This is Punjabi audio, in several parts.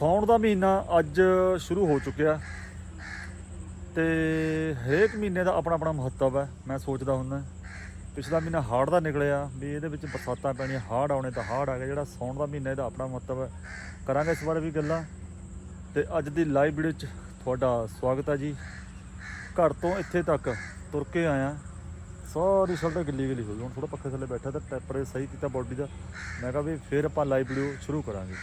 ਸੌਣ ਦਾ ਮਹੀਨਾ ਅੱਜ ਸ਼ੁਰੂ ਹੋ ਚੁੱਕਿਆ। ਤੇ ਹਰੇਕ ਮਹੀਨੇ ਦਾ ਆਪਣਾ ਆਪਣਾ ਮਹੱਤਵ ਹੈ, ਮੈਂ ਸੋਚਦਾ ਹੁੰਦਾ। ਪਿਛਲਾ ਮਹੀਨਾ ਹਾੜ ਦਾ ਨਿਕਲਿਆ, ਵੀ ਇਹਦੇ ਵਿੱਚ ਬਰਸਾਤਾਂ ਪੈਣੀਆਂ, ਹਾੜ ਆਉਣੇ ਤਾਂ ਹਾੜ ਆ ਗਿਆ ਜਿਹੜਾ ਸੌਣ ਦਾ ਮਹੀਨਾ ਇਹਦਾ ਆਪਣਾ ਮਹੱਤਵ ਹੈ। ਕਰਾਂਗੇ ਇਸ ਬਾਰੇ ਵੀ ਗੱਲਾਂ। ਤੇ ਅੱਜ ਦੀ ਲਾਈਵ ਵੀਡੀਓ 'ਚ ਤੁਹਾਡਾ ਸਵਾਗਤ ਹੈ ਜੀ। ਘਰ ਤੋਂ ਇੱਥੇ ਤੱਕ ਤੁਰ ਕੇ ਆਇਆ। ਸਾਰੀ ਸ਼ਲਟ ਗਿੱਲੀ ਗਿੱਲੀ ਹੋ ਗਈ ਹੁਣ ਥੋੜਾ ਪੱਖੇ ਥੱਲੇ ਬੈਠਾ ਤਾਂ ਟੈਂਪਰੇਚਰ ਸਹੀ ਕੀਤਾ ਬੋਡੀ ਦਾ। ਮੈਂ ਕਿਹਾ ਵੀ ਫਿਰ ਆਪਾਂ ਲਾਈਵ ਵੀਡੀਓ ਸ਼ੁਰੂ ਕਰਾਂਗੇ।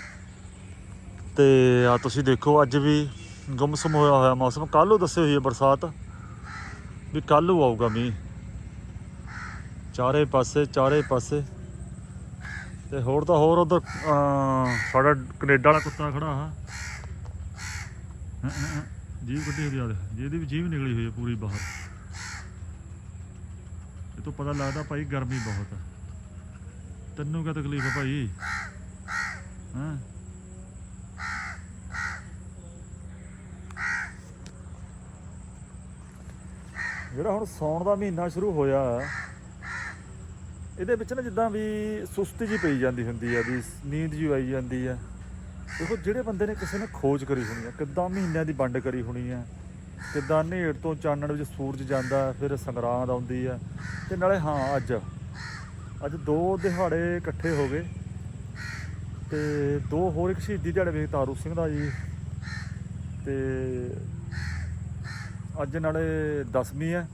ਤੇ ਆ ਤੁਸੀਂ ਦੇਖੋ ਅੱਜ ਵੀ ਗੁੰਮਸਮ ਹੋਇਆ ਹੋਇਆ ਮੌਸਮ। ਕੱਲ ਨੂੰ ਦੱਸੇ ਹੋਈ ਹੈ ਬਰਸਾਤ ਵੀ ਕੱਲ੍ਹ ਨੂੰ ਆਊਗਾ ਮੀਂਹ। ਚਾਰੇ ਪਾਸੇ ਚਾਰੇ ਪਾਸੇ। ਤੇ ਹੋਰ ਤਾਂ ਹੋਰ ਉਧਰ ਸਾਡਾ ਕੈਨੇਡਾ ਵਾਲਾ ਕੁੱਤਾ ਖੜਾ ਆ। ਜੀਵ ਕੱਢੀ ਹੋਈ ਆ ਜਿਹਦੀ ਵੀ ਜੀਵ ਨਿਕਲੀ ਹੋਈ ਹੈ ਪੂਰੀ ਬਾਹਰ। ਇਹ ਤੋਂ ਪਤਾ ਲੱਗਦਾ ਭਾਈ ਗਰਮੀ ਬਹੁਤ ਹੈ ਤੈਨੂੰ ਕੀ ਤਕਲੀਫ ਹੈ ਭਾਈ? ਹਾਂ? ਜਿਹੜਾ ਹੁਣ ਸੌਣ ਦਾ ਮਹੀਨਾ ਸ਼ੁਰੂ ਹੋਇਆ, ਇਹਦੇ ਵਿੱਚ ਨਾ ਜਿੱਦਾਂ ਵੀ ਸੁਸਤੀ ਜੀ ਪਈ ਜਾਂਦੀ ਹੁੰਦੀ ਹੈ ਵੀ ਨੀਂਦ ਜੀ ਆਈ ਜਾਂਦੀ ਹੈ ਦੇਖੋ, ਜਿਹੜੇ ਬੰਦੇ ਨੇ ਕਿਸੇ ਨੇ ਖੋਜ ਕਰੀ ਹੋਣੀ ਹੈ ਕਿੱਦਾਂ ਮਹੀਨਿਆਂ ਦੀ ਵੰਡ ਕਰੀ ਹੋਣੀ ਹੈ ਕਿੱਦਾਂ ਨੇੜ ਤੋਂ ਚਾਨਣ ਵਿੱਚ ਸੂਰਜ ਜਾਂਦਾ, ਫਿਰ ਸੰਗਰਾਂਦ ਆਉਂਦੀ ਹੈ ਤੇ ਨਾਲੇ ਹਾਂ, ਅੱਜ। ਅੱਜ ਦੋ ਦਿਹਾੜੇ ਇਕੱਠੇ ਹੋ ਗਏ, ਤੇ ਦੋ ਹੋਰ ਇੱਕ ਸ਼ਹੀਦੀ ਦਿਹਾੜੇ ਵੇਖ ਤਾਰੂ ਸਿੰਘ ਦਾ ਜੀ, ਤੇ ਅੱਜ ਨਾਲੇ 10ਵੀਂ ਹੈ।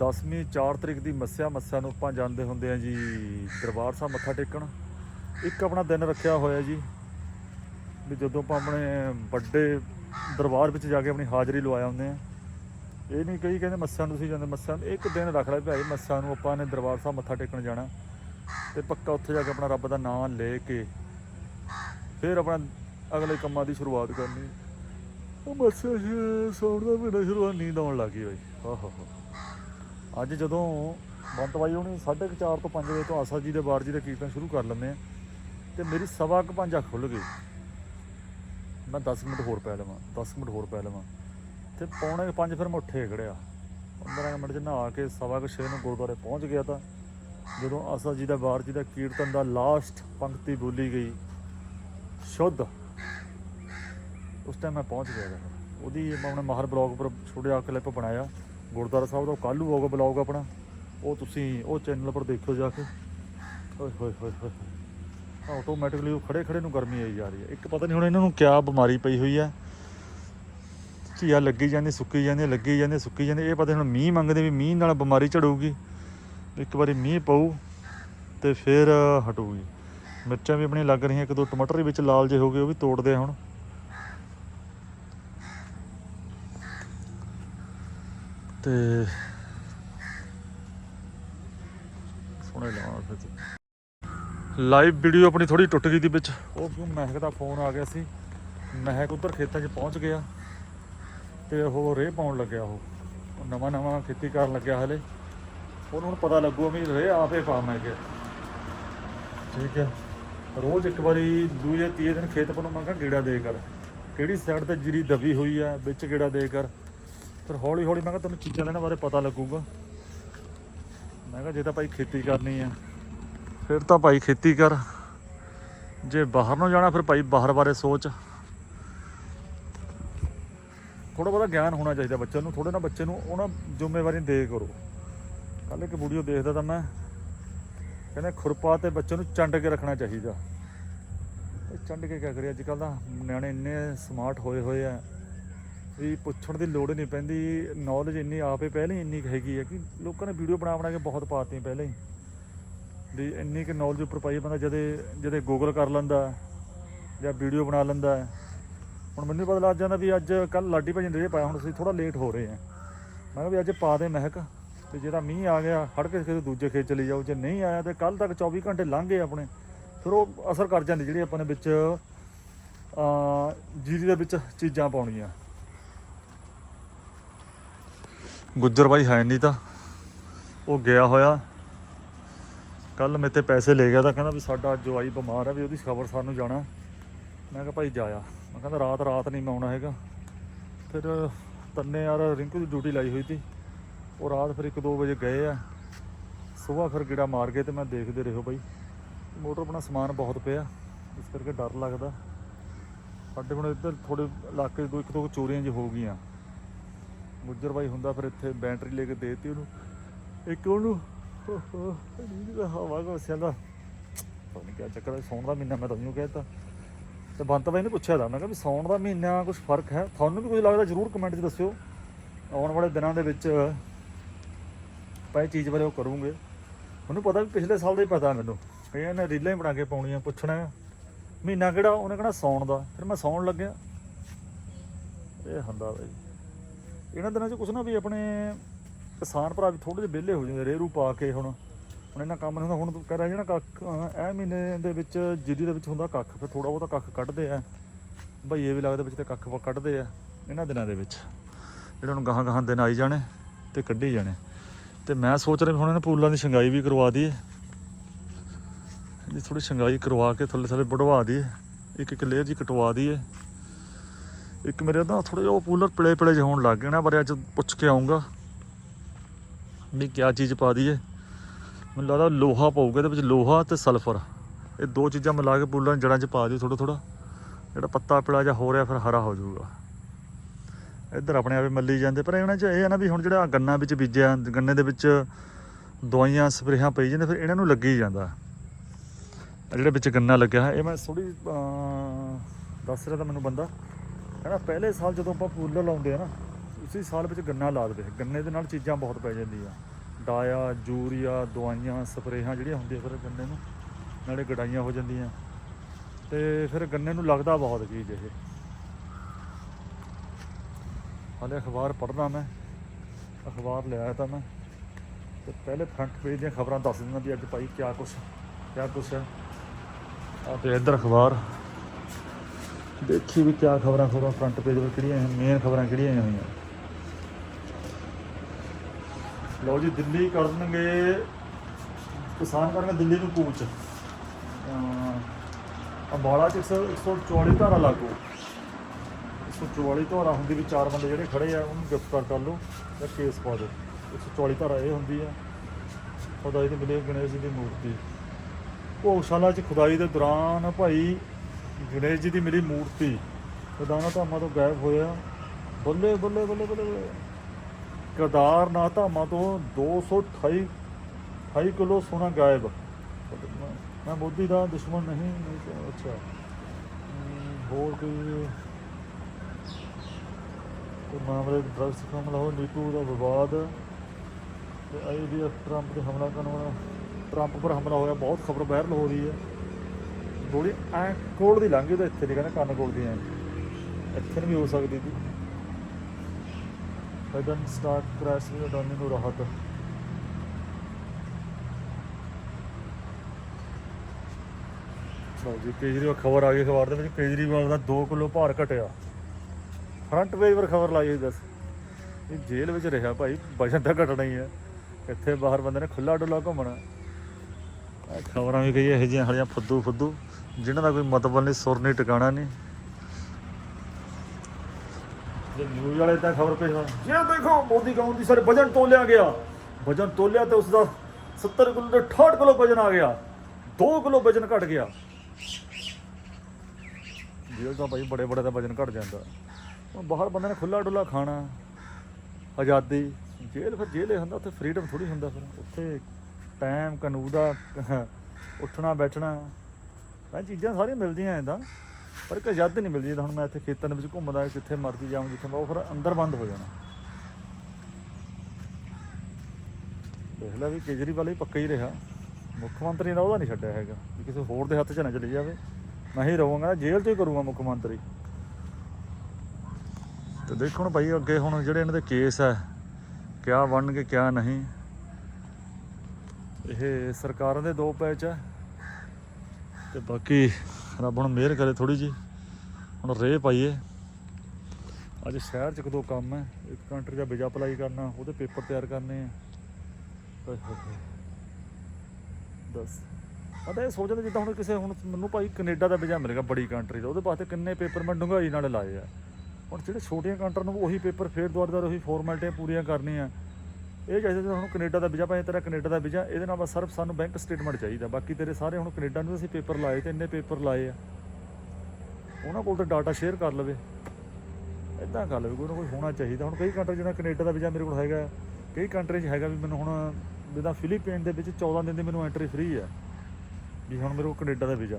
10ਵੀਂ 4 ਤਰੀਕ ਦੀ ਮੱਸਿਆ ਮੱਸਿਆ ਨੂੰ ਆਪਾਂ ਜਾਂਦੇ ਹੁੰਦੇ ਆ ਜੀ ਦਰਬਾਰ ਸਾਹਿਬ ਮੱਥਾ ਟੇਕਣ। ਇੱਕ ਆਪਣਾ ਦਿਨ ਰੱਖਿਆ ਹੋਇਆ ਜੀ, ਵੀ ਜਦੋਂ ਆਪਾਂ ਆਪਣੇ ਵੱਡੇ ਦਰਬਾਰ ਵਿੱਚ ਜਾ ਕੇ ਆਪਣੀ ਹਾਜ਼ਰੀ ਲਵਾਇਆ ਹੁੰਦੇ ਆ ਇਹ ਨਹੀਂ ਕਈ ਕਹਿੰਦੇ ਮੱਸਿਆ ਨੂੰ ਤੁਸੀਂ ਜਾਂਦੇ, ਮੱਸਿਆ ਨੂੰ ਇੱਕ ਦਿਨ ਰੱਖ ਲਿਆ ਵੀ ਭਾਈ ਮੱਸਿਆ ਨੂੰ ਆਪਾਂ ਨੇ ਦਰਬਾਰ ਸਾਹਿਬ ਮੱਥਾ ਟੇਕਣ ਜਾਣਾ। ਤੇ ਪੱਕਾ ਉੱਥੇ ਜਾ ਕੇ ਆਪਣਾ ਰੱਬ ਦਾ ਨਾਮ ਲੈ ਕੇ ਫਿਰ ਆਪਣਾ ਅਗਲੇ ਕੰਮਾਂ ਦੀ ਸ਼ੁਰੂਆਤ ਕਰਨੀ। ਉਹ ਮੱਸਿਆ ਸੌਣ ਦਾ ਮਹੀਨਾ ਸ਼ੁਰੂ ਨੀਂਦ ਆਉਣ ਲੱਗ ਗਈ ਬਾਈ। ਆਹ ਅੱਜ ਜਦੋਂ ਬੰਤ ਬਾਈ ਹੋਣੀ 4:30 ਤੋਂ 5 ਵਜੇ ਤੋਂ ਆਸਾ ਜੀ ਦੇ ਬਾਰ ਜੀ ਦੇ ਕੀਰਤਨ ਸ਼ੁਰੂ ਕਰ ਲੈਂਦੇ ਆ ਤੇ ਮੇਰੀ ਸਵਾ ਕੁ ਪੰਜ ਅੱਖ ਖੁੱਲ ਗਈ। ਮੈਂ 10 ਮਿੰਟ ਹੋਰ ਪੈ ਲਵਾਂ 10 ਮਿੰਟ ਹੋਰ ਪੈ ਲਵਾਂ। ਤੇ ਪੌਣੇ 5 ਫਿਰ ਮੈਂ ਉੱਠੇ ਖੜਿਆ 15 ਮਿੰਟ ਚ ਨਹਾ ਕੇ ਸਵਾ ਕੁ ਛੇ ਨੂੰ ਗੁਰਦੁਆਰੇ ਪਹੁੰਚ ਗਿਆ ਤਾਂ ਜਦੋਂ ਆਸਾ ਜੀ ਦਾ ਬਾਰ ਜੀ ਦਾ ਕੀਰਤਨ ਦਾ ਲਾਸਟ ਪੰਕਤੀ ਬੋਲੀ ਗਈ, ਸ਼ੁੱਧ। ਉਸ ਟਾਈਮ ਮੈਂ ਪਹੁੰਚ ਗਿਆ ਤਾ। ਉਹਦੀ ਮੈਂ ਆਪਣੇ ਮਾਹਰ ਬਲੌਗ ਪਰ ਛੋਟਾ ਕਲਿੱਪ ਬਣਾਇਆ। ਗੁਰਦੁਆਰਾ ਸਾਹਿਬ ਦਾ ਕੱਲ੍ਹ ਨੂੰ ਆਊਗਾ ਬਲੌਗ ਆਪਣਾ। ਉਹ ਤੁਸੀਂ ਉਹ ਚੈਨਲ ਪਰ ਦੇਖਿਓ ਜਾ ਕੇ। ਓਏ ਹੋਏ ਹੋਏ ਹੋਏ ਆਟੋਮੈਟਿਕਲੀ ਉਹ ਖੜੇ ਖੜੇ ਨੂੰ ਗਰਮੀ ਆਈ ਜਾ ਰਹੀ ਹੈ। ਇੱਕ ਪਤਾ ਨਹੀਂ ਹੁਣ ਇਹਨਾਂ ਨੂੰ ਕਿਆ ਬਿਮਾਰੀ ਪਈ ਹੋਈ ਹੈ। ਘੀਆ ਲੱਗੀ ਜਾਂਦੀ ਸੁੱਕੀ ਜਾਂਦੀ ਲੱਗੀ ਜਾਂਦੀ ਸੁੱਕੀ ਜਾਂਦੀ ਇਹ ਪਤਾ ਹੁਣ ਮੀਂਹ ਮੰਗਦੇ ਵੀ ਮੀਂਹ ਨਾਲ ਬਿਮਾਰੀ ਚੜੂਗੀ ਇੱਕ ਵਾਰੀ ਮੀਂਹ ਪਊ ਤੇ ਫਿਰ ਹਟੂਗੀ। ਮਿਰਚਾਂ ਵੀ ਆਪਣੀਆਂ ਲੱਗ ਰਹੀਆਂ। ਇੱਕ ਦੋ ਟਮਾਟਰ ਵੀ ਵਿੱਚ ਲਾਲ ਜੇ ਹੋ ਗਏ, ਉਹ ਵੀ ਤੋੜਦੇ ਆ ਹੁਣ। ਤੇ ਸੋਹਣੇ ਲਾਉਣਾ ਫਿਰ ਲਾਈਵ ਵੀਡੀਓ ਆਪਣੀ ਥੋੜੀ ਟੁੱਟ ਗਈ ਦੀ ਵਿੱਚ। ਉਹ ਕਿਉਂ ਮਹਿਕ ਦਾ ਫੋਨ ਆ ਗਿਆ ਸੀ। ਮਹਿਕ ਉਧਰ ਖੇਤਾਂ 'ਚ ਪਹੁੰਚ ਗਿਆ ਤੇ ਉਹ ਰੇਹ ਪਾਉਣ ਲੱਗਿਆ ਉਹ। ਨਵਾਂ ਨਵਾਂ ਖੇਤੀ ਕਰਨ ਲੱਗਿਆ ਹਲੇ। ਉਹਨੂੰ ਹੁਣ ਪਤਾ ਲੱਗੂਗਾ ਵੀ ਰੇਹ ਆਪੇ ਪਾਵਾਂ ਕਿ ਠੀਕ ਹੈ ਰੋਜ਼ ਇੱਕ ਵਾਰੀ, ਦੂਜੇ ਤੀਏ ਦਿਨ ਖੇਤ ਪਰ ਨੂੰ ਮੈਂ ਗੇੜਾ ਦੇ ਕਰ ਕਿਹੜੀ ਸਾਈਡ ਤੇ ਜੀਰੀ ਦਬੀ ਹੋਈ ਆ, ਵਿੱਚ ਗੇੜਾ ਦੇ ਕਰ ਫਿਰ ਹੌਲੀ ਹੌਲੀ ਮੈਂ ਕਿਹਾ ਤੁਹਾਨੂੰ ਚੀਜ਼ਾਂ ਲੈਣ ਬਾਰੇ ਪਤਾ ਲੱਗੂਗਾ। ਮੈਂ ਕਿਹਾ ਜੇ ਤਾਂ ਭਾਈ ਖੇਤੀ ਕਰਨੀ ਆ, ਫਿਰ ਤਾਂ ਭਾਈ ਖੇਤੀ ਕਰ। ਜੇ ਬਾਹਰ ਨੂੰ ਜਾਣਾ ਫਿਰ ਭਾਈ ਬਾਹਰ ਬਾਰੇ ਸੋਚ। ਥੋੜਾ ਬਹੁਤਾ ਗਿਆਨ ਹੋਣਾ ਚਾਹੀਦਾ ਬੱਚੇ ਨੂੰ ਥੋੜੇ ਨਾ ਬੱਚੇ ਨੂੰ ਉਹਨਾਂ ਜ਼ਿੰਮੇਵਾਰੀ ਦੇ ਕਰੋ। ਕੱਲ ਇੱਕ ਵੀਡੀਓ ਦੇਖਦਾ ਤਾਂ ਮੈਂ, ਕਹਿੰਦੇ ਖੁਰਪਾ ਤੇ ਬੱਚੇ ਨੂੰ ਚੰਡ ਕੇ ਰੱਖਣਾ ਚਾਹੀਦਾ। ਚੰਡ ਕੇ ਕਿਆ ਕਰੇ ਅੱਜ ਕੱਲ ਦਾ ਨਿਆਣੇ ਇੰਨੇ ਸਮਾਰਟ ਹੋਏ ਹੋਏ ਆ। ਵੀ ਪੁੱਛਣ ਦੀ ਲੋੜ ਹੀ ਨਹੀਂ ਪੈਂਦੀ ਨੌਲੇਜ ਇੰਨੀ ਆਪੇ ਪਹਿਲਾਂ ਹੀ ਇੰਨੀ ਕੁ ਹੈਗੀ ਹੈ ਕਿ ਲੋਕਾਂ ਨੇ ਵੀਡੀਓ ਬਣਾ ਬਣਾ ਕੇ ਬਹੁਤ ਪਾਤੀਆਂ ਪਹਿਲਾਂ ਹੀ। ਵੀ ਇੰਨੀ ਕਿ ਨੌਲੇਜ ਉੱਪਰ ਪਾਈ ਬੰਦਾ ਜਦੇ ਜਦੇ ਗੂਗਲ ਕਰ ਲੈਂਦਾ, ਜਾਂ ਵੀਡੀਓ ਬਣਾ ਲੈਂਦਾ। ਹੁਣ ਮੈਨੂੰ ਪਤਾ ਲੱਗ ਜਾਂਦਾ ਵੀ ਅੱਜ ਕੱਲ ਲਾਡੀ ਭਾਜੀ ਨੇ ਰੇ ਪਾਇਆ ਹੁਣ ਅਸੀਂ ਥੋੜਾ ਲੇਟ ਹੋ ਰਹੇ ਆ। ਮੈਂ ਕਿਹਾ ਵੀ ਅੱਜ ਪਾ ਦੇ ਮਹਿਕ, ਤੇ ਜਿਹੜਾ ਮੀਂਹ ਆ ਗਿਆ ਫੜ ਕੇ ਕਿਸੇ ਦੂਜੇ ਖੇਤ ਚਲੀ ਜਾਓ, ਜੇ ਨਹੀਂ ਆਇਆ ਤੇ ਕੱਲ ਤੱਕ 24 ਘੰਟੇ ਲੰਘ ਗਏ ਆਪਣੇ। ਫਿਰ ਉਹ ਅਸਰ ਕਰ ਜਾਂਦੀ ਜਿਹੜੀ ਆਪਾਂ ਨੇ ਵਿੱਚ ਆ ਜੀਰੀ ਦੇ ਵਿੱਚ ਚੀਜ਼ਾਂ ਪਾਉਣੀਆਂ। ਗੁੱਜਰ ਬਾਈ ਹੈ ਨਹੀਂ ਤਾਂ। ਉਹ ਗਿਆ ਹੋਇਆ। ਕੱਲ ਮੇਰੇ ਤੇ ਪੈਸੇ ਲੈ ਗਿਆ ਤਾਂ ਕਹਿੰਦਾ ਵੀ ਸਾਡਾ ਜਵਾਈ ਬਿਮਾਰ ਹੈ ਵੀ ਉਹਦੀ ਖਬਰ ਸਾਨੂੰ ਜਾਣਾ। ਮੈਂ ਕਿਹਾ ਭਾਈ ਜਾਇਆ ਮੈਂ ਕਹਿੰਦਾ ਰਾਤ ਰਾਤ ਨਹੀਂ ਮੈਂ ਆਉਣਾ ਹੈਗਾ। ਫਿਰ ਤੰਨੇ ਯਾਰ ਰਿੰਕੂ ਦੀ ਡਿਊਟੀ ਲਾਈ ਹੋਈ ਸੀ। ਉਹ ਰਾਤ ਫਿਰ 1-2 ਵਜੇ ਗਏ ਆ। ਸਵੇਰ ਫਿਰ ਗਿੜਾ ਮਾਰ ਗਏ ਤੇ ਮੈਂ ਦੇਖਦੇ ਰਹੋ ਬਾਈ। ਮੋਟਰ ਆਪਣਾ ਸਮਾਨ ਬਹੁਤ ਪਿਆ। ਇਸ ਕਰਕੇ ਡਰ ਲੱਗਦਾ। ਸਾਡੇ ਹੁਣ ਇੱਧਰ ਥੋੜੇ ਇਲਾਕੇ 'ਚ ਦੋ ਇੱਕ ਦੋ ਚੋਰੀਆਂ ਜਿਹੀ ਹੋ ਗਈਆਂ। ਗੁੱਜਰ ਬਾਈ ਹੁੰਦਾ ਫਿਰ ਇੱਥੇ ਬੈਟਰੀ ਲੈ ਕੇ ਦੇਤੀ ਉਹਨੂੰ। ਇੱਕ ਉਹਨੂੰ ਹਵਾ ਘੋਸਿਆ ਦਾ ਪਤਾ ਨਹੀਂ ਕਿਆ ਚੱਕਰ ਹੈ ਸੌਣ ਦਾ ਮਹੀਨਾ ਮੈਂ ਤਾਂ ਕਹਿਤਾ। ਤੇ ਬੰਤ ਬਾਈ ਨੇ ਪੁੱਛਿਆ ਤਾਂ ਮੈਂ ਕਿਹਾ ਵੀ ਸੌਣ ਦਾ ਮਹੀਨਾ ਕੁਝ ਫ਼ਰਕ ਹੈ? ਤੁਹਾਨੂੰ ਵੀ ਕੁਝ ਲੱਗਦਾ ਜ਼ਰੂਰ ਕਮੈਂਟ 'ਚ ਦੱਸਿਓ। ਆਉਣ ਵਾਲੇ ਦਿਨਾਂ ਦੇ ਵਿੱਚ ਆਪਾਂ ਚੀਜ਼ ਬਾਰੇ ਉਹ ਕਰੂੰਗੇ। ਉਹਨੂੰ ਪਤਾ ਵੀ ਪਿਛਲੇ ਸਾਲ ਦਾ ਹੀ ਪਤਾ ਮੈਨੂੰ। ਕਈਆਂ ਨੇ ਰੀਲਾਂ ਹੀ ਬਣਾ ਕੇ ਪਾਉਣੀਆਂ ਪੁੱਛਣਾ ਹੈ, ਮਹੀਨਾ ਕਿਹੜਾ? ਉਹਨੇ ਕਹਣਾ ਸੌਣ ਦਾ। ਫਿਰ ਮੈਂ ਸੌਣ ਲੱਗਿਆ। ਇਹ ਹੁੰਦਾ ਬਾਈ। ਇਹਨਾਂ ਦਿਨਾਂ 'ਚ ਕੁਛ ਨਾ ਵੀ ਆਪਣੇ ਕਿਸਾਨ ਭਰਾ ਵੀ ਥੋੜੇ ਜਿਹੇ ਵਿਹਲੇ ਹੋ ਜਾਂਦੇ ਰੇਰੂ ਪਾ ਕੇ ਹੁਣ ਹੁਣ ਇਹਨਾਂ ਕੰਮ ਨਹੀਂ ਹੁੰਦਾ, ਹੁਣ ਕਹਿ ਰਿਹਾ ਜਿਹੜਾ ਕੱਖ ਇਹ ਮਹੀਨੇ ਦੇ ਵਿੱਚ ਜਿੱਦੀ ਦੇ ਵਿੱਚ ਹੁੰਦਾ ਕੱਖ, ਫਿਰ ਥੋੜਾ ਬਹੁਤਾ ਕੱਖ ਕੱਢਦੇ ਆ। ਭਈਏ ਵੀ ਲੱਗਦੇ ਵਿੱਚ ਤੇ ਕੱਖ ਕੱਢਦੇ ਆ, ਇਹਨਾਂ ਦਿਨਾਂ ਦੇ ਵਿੱਚ। ਜਿਹੜੇ ਹੁਣ ਗਾਹਾਂ ਗਾਹਾਂ ਦਿਨ ਆਈ ਜਾਣੇ ਤੇ ਕੱਢੀ ਜਾਣੇ। ਤੇ ਮੈਂ ਸੋਚ ਰਿਹਾ ਵੀ ਹੁਣ ਇਹਨਾਂ ਪੂਲਾਂ ਦੀ ਸ਼ੰਗਾਈ ਵੀ ਕਰਵਾ ਦਈਏ। ਇਹਦੀ ਥੋੜੀ ਸ਼ੰਗਾਈ ਕਰਵਾ ਕੇ ਥੱਲੇ ਥੱਲੇ ਵਢਵਾ ਦਈਏ। ਇੱਕ ਇੱਕ ਲੇਅਰ ਜੀ ਕਟਵਾ ਦਈਏ। ਇੱਕ ਮੇਰੇ ਤਾਂ ਥੋੜੇ ਜਿਹਾ ਉਹ ਪੂਲਰ ਪਲੇ ਪਲੇ ਜਿਹੇ ਹੋਣ ਲੱਗ ਗਏ ਨਾ ਬਾਰੇ ਅੱਜ ਪੁੱਛ ਕੇ ਆਉਂਗਾ ਵੀ ਕਿਆ ਚੀਜ਼ ਪਾ ਦਈਏ। ਮੈਨੂੰ ਲੱਗਦਾ ਲੋਹਾ ਪਾਊਗਾ, ਇਹਦੇ ਵਿੱਚ ਲੋਹਾ ਤੇ ਸਲਫਰ। ਇਹ ਦੋ ਚੀਜ਼ਾਂ ਮਿਲਾ ਕੇ ਪੂਲਰ ਜੜਾਂ 'ਚ ਪਾ ਦਿਓ ਥੋੜਾ ਥੋੜਾ ਜਿਹੜਾ ਪੱਤਾ ਪਿਲਾ ਜਿਹਾ ਹੋ ਰਿਹਾ ਫਿਰ ਹਰਾ ਹੋ ਜਾਊਗਾ। ਇੱਧਰ ਆਪਣੇ ਆਪੇ ਮੱਲੀ ਜਾਂਦੇ, ਪਰ ਇਹਨਾਂ 'ਚ ਇਹ ਹੈ ਨਾ ਵੀ ਹੁਣ ਜਿਹੜਾ ਗੰਨਾ ਵਿੱਚ ਬੀਜਿਆ, ਗੰਨੇ ਦੇ ਵਿੱਚ ਦਵਾਈਆਂ, ਸਪਰੇਹਾਂ ਪਈ ਜਾਂਦੇ ਫਿਰ ਇਹਨਾਂ ਨੂੰ ਲੱਗੀ ਜਾਂਦਾ। ਜਿਹੜੇ ਵਿੱਚ ਗੰਨਾ ਲੱਗਿਆ ਹੈ ਇਹ ਮੈਂ ਥੋੜੀ ਦੱਸ ਰਿਹਾ ਤਾਂ ਮੈਨੂੰ ਬੰਦਾ। ਕਹਿੰਦਾ ਪਹਿਲੇ ਸਾਲ ਜਦੋਂ ਆਪਾਂ ਫੁੱਲ ਲਾਉਂਦੇ ਆ ਨਾ, ਉਸੇ ਸਾਲ ਵਿੱਚ ਗੰਨਾ ਲਾ ਦਵੇ ਗੰਨੇ ਦੇ ਨਾਲ ਚੀਜ਼ਾਂ ਬਹੁਤ ਪੈ ਜਾਂਦੀਆਂ। ਡਾਇਆ, ਯੂਰੀਆ, ਦਵਾਈਆਂ, ਸਪਰੇਹਾਂ ਜਿਹੜੀਆਂ ਹੁੰਦੀਆਂ ਫਿਰ ਗੰਨੇ ਨੂੰ, ਨਾਲੇ ਗਡਾਈਆਂ ਹੋ ਜਾਂਦੀਆਂ। ਤੇ ਫਿਰ ਗੰਨੇ ਨੂੰ ਲੱਗਦਾ ਬਹੁਤ ਚੀਜ਼ ਇਹ। ਹਾਲੇ ਅਖਬਾਰ ਪੜ੍ਹਦਾ ਮੈਂ, ਅਖਬਾਰ ਲਿਆਇਆ ਤਾਂ ਮੈਂ। ਤੇ ਪਹਿਲੇ ਫਰੰਟ ਪੇਜ ਦੀਆਂ ਖਬਰਾਂ ਦੱਸ ਦਿੰਦਾ ਵੀ ਅੱਜ ਭਾਈ ਕਿਆ ਕੁਛ ਕਿਆ ਕੁਛ ਹੈ। ਆ ਤੇ ਇੱਧਰ ਅਖਬਾਰ। ਦੇਖੀ ਵੀ ਕਿਆ ਖਬਰਾਂ ਖਬਰਾਂ ਫਰੰਟ ਪੇਜ 'ਤੇ ਕਿਹੜੀਆਂ ਮੇਨ ਖਬਰਾਂ ਕਿਹੜੀਆਂ ਆਈਆਂ ਹੋਈਆਂ। ਲਓ ਜੀ, ਦਿੱਲੀ ਕਰਨਗੇ ਕਿਸਾਨ ਕਰਨਗੇ ਦਿੱਲੀ ਨੂੰ ਕੂਚ। ਅੰਬਾਲਾ ਚ 100 144 ਧਾਰਾ ਲਾਗੂ। 144 ਧਾਰਾ ਹੁੰਦੀ ਵੀ ਚਾਰ ਬੰਦੇ ਜਿਹੜੇ ਖੜੇ ਆ, ਉਹਨੂੰ ਗ੍ਰਿਫਤਾਰ ਕਰ ਲਓ ਜਾਂ ਕੇਸ ਪਾ ਦਿਓ। 144 ਧਾਰਾ ਇਹ ਹੁੰਦੀ ਆ, ਖੁਦਾਈ ਦੇ ਮਿਲੇ ਗਣੇਸ਼ ਜੀ ਦੀ ਮੂਰਤੀ। ਭੋਗਸ਼ਾਲਾ ਚ ਖੁਦਾਈ ਦੇ ਦੌਰਾਨ ਭਾਈ ਗਣੇਸ਼ ਜੀ ਦੀ ਮੇਰੀ ਮੂਰਤੀ ਖੁਦਾਨਾ ਧਾਮਾਂ ਤੋਂ ਗਾਇਬ ਹੋਇਆ ਬੱਲੇ ਬੱਲੇ ਬੱਲੇ ਬੱਲੇ ਬੱਲੇ। ਕੇਦਾਰਨਾਥ ਧਾਮਾਂ ਤੋਂ 228 28 ਕਿਲੋ ਸੋਨਾ ਗਾਇਬ। ਮੈਂ ਮੋਦੀ ਦਾ ਦੁਸ਼ਮਣ ਨਹੀਂ ਅੱਛਾ। ਹਮ, ਹੋਰ ਕੋਈ? ਕੋਈ ਮਾਮਲੇ ਡਰੱਗਸ ਮਾਮਲਾ ਹੋ ਨੀਟੂ ਦਾ ਵਿਵਾਦ। ਤੇ ਆਈਡੀਐਫ ਟਰੰਪ ਤੇ ਹਮਲਾ ਕਰਨ ਵਾਲਾ ਟਰੰਪ ਪਰ ਹਮਲਾ ਹੋਇਆ ਬਹੁਤ ਖਬਰ ਵਾਇਰਲ ਹੋ ਰਹੀ ਹੈ। ਗੋਲੀ, ਐ ਕੋਲ ਦੀ ਲੰਘੀ ਤਾਂ ਇੱਥੇ ਨਹੀਂ ਕਹਿੰਦਾ ਕੰਨ ਕੋਲ ਦੀ ਐ। ਇੱਥੇ ਵੀ ਹੋ ਸਕਦੀ ਸੀ। ਸਡਨ ਸਟਾਰਟ ਕ੍ਰੈਸ਼ ਵੀ ਅਡਾਨੀ ਨੂੰ ਰਾਹਤ। ਲਓ ਜੀ, ਕੇਜਰੀਵਾਲ ਖਬਰ ਆ ਗਈ ਅਖਬਾਰ ਦੇ ਵਿੱਚ। ਕੇਜਰੀਵਾਲ ਦਾ 2 ਕਿਲੋ ਭਾਰ ਘਟਿਆ। ਫਰੰਟ ਪੇਜ ਪਰ ਖਬਰ ਲਾਈ ਹੋਈ ਦੱਸ। ਇਹ ਜੇਲ੍ਹ ਵਿੱਚ ਰਿਹਾ ਭਾਈ, ਵਜਨ ਤਾਂ ਘਟਣਾ ਹੀ ਹੈ। ਇੱਥੇ ਬਾਹਰ ਬੰਦੇ ਨੇ ਖੁੱਲਾ ਡੁੱਲਾ ਘੁੰਮਣਾ। ਖਬਰਾਂ ਵੀ ਕਈ ਇਹੋ ਜਿਹੀਆਂ ਹਲੀਆਂ ਫੁੱਦੂ ਫੁੱਦੂ ਜਿਨ੍ਹਾਂ ਦਾ ਕੋਈ ਮਤਲਬ ਨਹੀਂ ਸੁਰ ਨਹੀਂ ਟਿਕਾਣਾ ਨਹੀਂ। ਜੇ ਨਿਊਜ਼ ਵਾਲੇ ਤਾਂ ਖਬਰ ਪੇਸ਼ ਕਰ ਇਹ ਦੇਖੋ ਮੋਦੀ ਗਾਉਂ ਦੀ ਸਾਰੇ ਵਜਨ ਤੋਲਿਆ ਗਿਆ। ਵਜਨ ਤੋਲਿਆ ਤੇ ਉਸ ਦਾ 70 ਕਿਲੋ ਤੋਂ 68 ਕਿਲੋ ਵਜਨ ਆ ਗਿਆ। 2 ਕਿਲੋ ਵਜਨ ਘਟ ਗਿਆ। ਜੇਲ੍ਹ ਤਾਂ ਭਾਈ ਬੜੇ ਬੜੇ ਦਾ ਵਜਨ ਘਟ ਜਾਂਦਾ। ਹੁਣ ਬਾਹਰ ਬੰਦੇ ਨੇ ਖੁੱਲਾ ਡੁੱਲਾ ਖਾਣਾ ਆਜ਼ਾਦੀ। ਜੇਲ੍ਹ ਫਿਰ ਜੇਲ੍ਹ ਹੁੰਦਾ ਉੱਥੇ ਫਰੀडम ਥੋੜੀ ਹੁੰਦਾ ਫਿਰ। ਉੱਥੇ ਟਾਈਮ ਕਾਨੂੰਨ ਦਾ ਉੱਠਣਾ ਬੈਠਣਾ। ਇਹ ਚੀਜ਼ਾਂ ਸਾਰੀਆਂ ਮਿਲਦੀਆਂ ਐਂਦਾ ਪਰ ਇੱਕ ਆਜ਼ਾਦੀ ਨਹੀਂ ਮਿਲਦੀ ਜਿੱਦਾਂ ਹੁਣ ਮੈਂ ਇੱਥੇ ਖੇਤਾਂ ਦੇ ਵਿੱਚ ਘੁੰਮਦਾ ਕਿੱਥੇ ਮਰਜ਼ੀ ਜਾਵਾਂ, ਜਿੱਥੇ ਮੈਂ ਉਹ ਫਿਰ ਅੰਦਰ ਬੰਦ ਹੋ ਜਾਣਾ। ਦੇਖ ਲੈ ਵੀ ਕੇਜਰੀਵਾਲ ਹੀ ਪੱਕਾ ਹੀ ਰਿਹਾ। ਮੁੱਖ ਮੰਤਰੀ ਦਾ ਉਹਦਾ ਨਹੀਂ ਛੱਡਿਆ ਹੈਗਾ, ਵੀ ਕਿਸੇ ਹੋਰ ਦੇ ਹੱਥ 'ਚ ਨਾ ਚਲੀ ਜਾਵੇ। ਮੈਂ ਹੀ ਰਹੂੰਗਾ ਜੇਲ੍ਹ 'ਚ ਹੀ ਕਰੂੰਗਾ ਮੁੱਖ ਮੰਤਰੀ। ਤੇ ਦੇਖੋ ਹੁਣ ਭਾਈ ਅੱਗੇ ਹੁਣ ਜਿਹੜੇ ਇਹਨਾਂ ਦੇ ਕੇਸ ਹੈ ਕਿਆ ਬਣਨਗੇ, ਕਿਆ ਨਹੀਂ। ਇਹ ਸਰਕਾਰਾਂ ਦੇ ਦੋ ਪੈਚ ਹੈ ਤੇ ਬਾਕੀ ਰੱਬ ਹੁਣ ਮਿਹਰ ਕਰੇ ਥੋੜੀ ਜੀ ਹੁਣ ਰੇ ਪਾਈਏ। ਅੱਜ ਸ਼ਹਿਰ ਚ ਇੱਕ ਦੋ ਕੰਮ ਹੈ ਇੱਕ ਕੰਟਰੀ ਦਾ ਵੀਜ਼ਾ ਅਪਲਾਈ ਕਰਨਾ, ਉਹਦੇ ਪੇਪਰ ਤਿਆਰ ਕਰਨੇ ਆ ਹਾਏ ਹਾਏ ਦੱਸ। ਮੈਂ ਇਹ ਸੋਚਦਾ ਜਿੱਦਾਂ ਹੁਣ ਕਿਸੇ ਹੁਣ ਮੈਨੂੰ ਭਾਈ ਕੈਨੇਡਾ ਦਾ ਵੀਜ਼ਾ ਮਿਲੇਗਾ ਬੜੀ ਕੰਟਰੀ ਦਾ ਉਹਦੇ ਵਾਸਤੇ ਕਿੰਨੇ ਪੇਪਰ ਮੈਂ ਡੂੰਘਾਈ ਨਾਲ ਲਾਏ ਆ। ਹੁਣ ਜਿਹੜੇ ਛੋਟੀਆਂ ਕੰਟਰੀ ਨੂੰ ਉਹੀ ਪੇਪਰ ਫੇਰ ਦੁਬਾਰਾ ਦੁਬਾਰਾ ਉਹੀ ਫਾਰਮੈਲਿਟੀਆਂ ਪੂਰੀਆਂ ਕਰਨੀਆਂ। ਇਹ ਚਾਹੀਦਾ ਜਦੋਂ ਹੁਣ ਕੈਨੇਡਾ ਦਾ ਵੀਜ਼ਾ, ਭਾਵੇਂ ਤੇਰਾ ਕੈਨੇਡਾ ਦਾ ਵੀਜ਼ਾ, ਇਹਦੇ ਨਾਲ ਬਸ ਸਿਰਫ ਸਾਨੂੰ ਬੈਂਕ ਸਟੇਟਮੈਂਟ ਚਾਹੀਦਾ। ਬਾਕੀ ਤੇਰੇ ਸਾਰੇ ਹੁਣ ਕੈਨੇਡਾ ਨੂੰ ਅਸੀਂ ਪੇਪਰ ਲਾਏ ਤੇ ਇੰਨੇ ਪੇਪਰ ਲਾਏ ਆ। ਉਹਨਾਂ ਕੋਲ ਤਾਂ ਡਾਟਾ ਸ਼ੇਅਰ ਕਰ ਲਵੇ। ਇਦਾਂ ਕਰ ਲਵੇ, ਕੋਈ ਨਾ ਕੋਈ ਹੋਣਾ ਚਾਹੀਦਾ। ਹੁਣ ਕਈ ਕੰਟਰੀ ਜਿਹੜਾ ਕੈਨੇਡਾ ਦਾ ਵੀਜ਼ਾ ਮੇਰੇ ਕੋਲ ਹੈਗਾ, ਕਈ ਕੰਟਰੀ 'ਚ ਹੈਗਾ ਵੀ ਮੈਨੂੰ ਹੁਣ ਜਿੱਦਾਂ ਫਿਲੀਪੀਨ ਦੇ ਵਿੱਚ 14 ਦਿਨ ਦੀ ਮੈਨੂੰ ਐਂਟਰੀ ਫ੍ਰੀ ਆ। ਵੀ ਹੁਣ ਮੇਰੇ ਕੋਲ ਕੈਨੇਡਾ ਦਾ ਵੀਜ਼ਾ।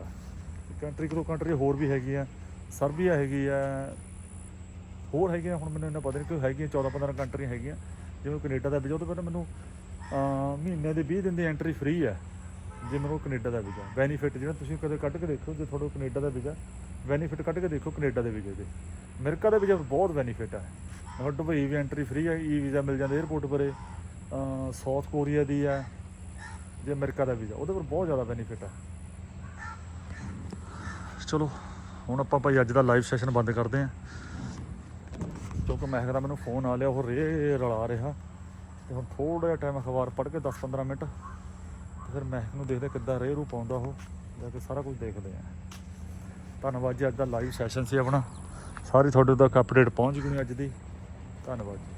ਕੰਟਰੀ ਕੋਲ ਕੰਟਰੀ ਹੋਰ ਵੀ ਹੈਗੀ ਆ ਸਰਬੀਆ ਹੈਗੀ ਆ, ਹੋਰ ਹੈਗੀਆਂ, ਹੁਣ ਮੈਨੂੰ ਇੰਨਾ ਪਤਾ ਨਹੀਂ ਕਿ ਹੈਗੀਆਂ 14 15 ਕੰਟਰੀਆਂ ਹੈਗੀਆਂ। ਜਿਵੇਂ ਕੈਨੇਡਾ ਦਾ ਵੀਜ਼ਾ, ਉਹ ਤੋਂ ਪਹਿਲਾਂ ਮੈਨੂੰ ਮਹੀਨੇ ਦੇ 20 ਦਿਨ ਦੀ ਐਂਟਰੀ ਫ੍ਰੀ ਹੈ, ਜੇ ਮੈਨੂੰ ਕੋਲ ਕੈਨੇਡਾ ਦਾ ਵੀਜ਼ਾ। ਬੈਨੀਫਿਟ ਜਿਹੜਾ ਤੁਸੀਂ ਕਦੇ ਕੱਢ ਕੇ ਦੇਖੋ, ਜੇ ਤੁਹਾਡੇ ਕੋਲ ਕੈਨੇਡਾ ਦਾ ਵੀਜ਼ਾ ਬੈਨੀਫਿਟ ਕੱਢ ਕੇ ਦੇਖੋ ਕੈਨੇਡਾ ਦੇ ਵੀਜ਼ੇ ਦੇ। ਅਮਰੀਕਾ ਦਾ ਵੀਜ਼ਾ ਬਹੁਤ ਬੈਨੀਫਿਟ ਹੈ ਹੁਣ ਦੁਬਈ ਵੀ ਐਂਟਰੀ ਫ੍ਰੀ ਹੈ ਈ ਵੀਜ਼ਾ ਮਿਲ ਜਾਂਦਾ 에어ਪੋਰਟ ਪਰੇ ਸਾਊਥ ਕੋਰੀਆ ਦੀ ਹੈ ਜੇ ਅਮਰੀਕਾ ਦਾ ਵੀਜ਼ਾ, ਉਹਦੇ ਪਰ ਬਹੁਤ ਜ਼ਿਆਦਾ ਬੈਨੀਫਿਟ ਹੈ ਚਲੋ, ਹੁਣ ਆਪਾਂ ਭਾਈ ਅੱਜ ਦਾ ਲਾਈਵ ਸੈਸ਼ਨ ਬੰਦ ਕਰਦੇ ਹਾਂ। ਕਿਉਂਕਿ ਮੈਂ ਕਹਿੰਦਾ ਮੈਨੂੰ ਫੋਨ ਆ ਲਿਆ, ਉਹ ਰੇ ਰਲਾ ਰਿਹਾ। ਤੇ ਹੁਣ ਥੋੜਾ ਜਿਹਾ ਟਾਈਮ ਅਖਬਾਰ ਪੜ੍ਹ ਕੇ 10-15 ਮਿੰਟ, ਤੇ ਫਿਰ ਮੈਂ ਨੂੰ ਦੇਖਦੇ ਕਿੱਦਾਂ ਰੇ ਰੂ ਪਾਉਂਦਾ ਉਹ, ਜਾ ਕੇ ਸਾਰਾ ਕੁਝ ਦੇਖਦੇ ਆ। ਧੰਨਵਾਦ ਜੀ, ਅੱਜ ਦਾ ਲਾਈਵ ਸੈਸ਼ਨ ਸੀ ਆਪਣਾ। ਸਾਰੀ ਤੁਹਾਡੇ ਤੱਕ ਅਪਡੇਟ ਪਹੁੰਚ ਗਈ ਅੱਜ ਦੀ। ਧੰਨਵਾਦ ਜੀ।